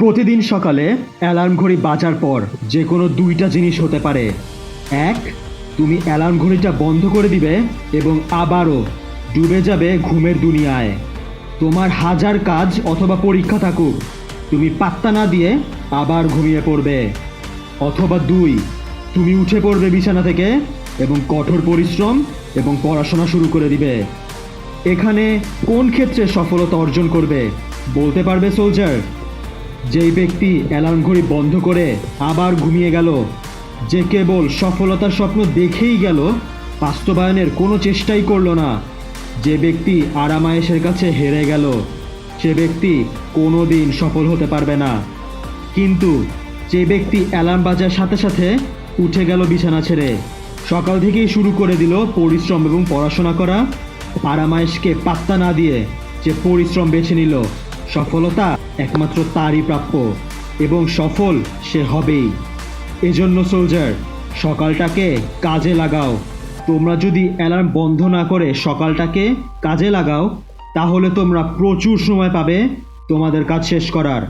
প্রতিদিন সকালে অ্যালার্ম ঘড়ি বাজার পর যে কোনো দুইটা জিনিস হতে পারে। এক, তুমি অ্যালার্ম ঘড়িটা বন্ধ করে দিবে এবং আবারও ডুবে যাবে ঘুমের দুনিয়ায়। তোমার হাজার কাজ অথবা পরীক্ষা থাকুক, তুমি পাত্তা না দিয়ে আবার ঘুমিয়ে পড়বে। অথবা দুই, তুমি উঠে পড়বে বিছানা থেকে এবং কঠোর পরিশ্রম এবং পড়াশোনা শুরু করে দিবে। এখানে কোন ক্ষেত্রে সফলতা অর্জন করবে বলতে পারবে সোলজার? যেই ব্যক্তি অ্যালার্ম ঘড়ি বন্ধ করে আবার ঘুমিয়ে গেল, যে কেবল সফলতার স্বপ্ন দেখেই গেল, বাস্তবায়নের কোনো চেষ্টাই করল না। যে ব্যক্তি আরামায়েশের কাছে হেরে গেল, সে ব্যক্তি কোনো দিন সফল হতে পারবে না। কিন্তু যে ব্যক্তি অ্যালার্ম বাজার সাথে সাথে উঠে গেল বিছানা ছেড়ে, সকাল থেকেই শুরু করে দিল পরিশ্রম এবং পড়াশোনা করা, আরামায়েশকে পাত্তা না দিয়ে যে পরিশ্রম বেছে নিল। সফলতা একমাত্র তারই প্রাপ্য, এবং সফল সে হবেই। এজন্য সোলজার সকালটাকে কাজে লাগাও। তোমরা যদি অ্যালার্ম বন্ধ না করে সকালটাকে কাজে লাগাও, তাহলে তোমরা প্রচুর সময় পাবে তোমাদের কাজ শেষ করার।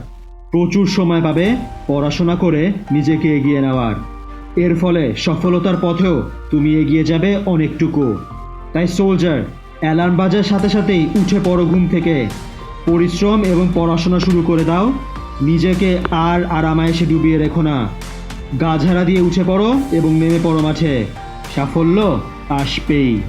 প্রচুর সময় পাবে পড়াশোনা করে নিজেকে এগিয়ে নেওয়ার। এর ফলে সফলতার পথেও তুমি এগিয়ে যাবে অনেকটুকু। তাই সোলজার অ্যালার্ম বাজার সাথে সাথেই উঠে পড়ো ঘুম থেকে। পরিশ্রম এবং পড়াশোনা শুরু করে দাও। নিজেকে আর আরামায়েশে ডুবিয়ে রেখো না। গা ঝাড়া দিয়ে উঠে পড়ো এবং নেমে পড়ো মাঠে। সাফল্য আসবেই।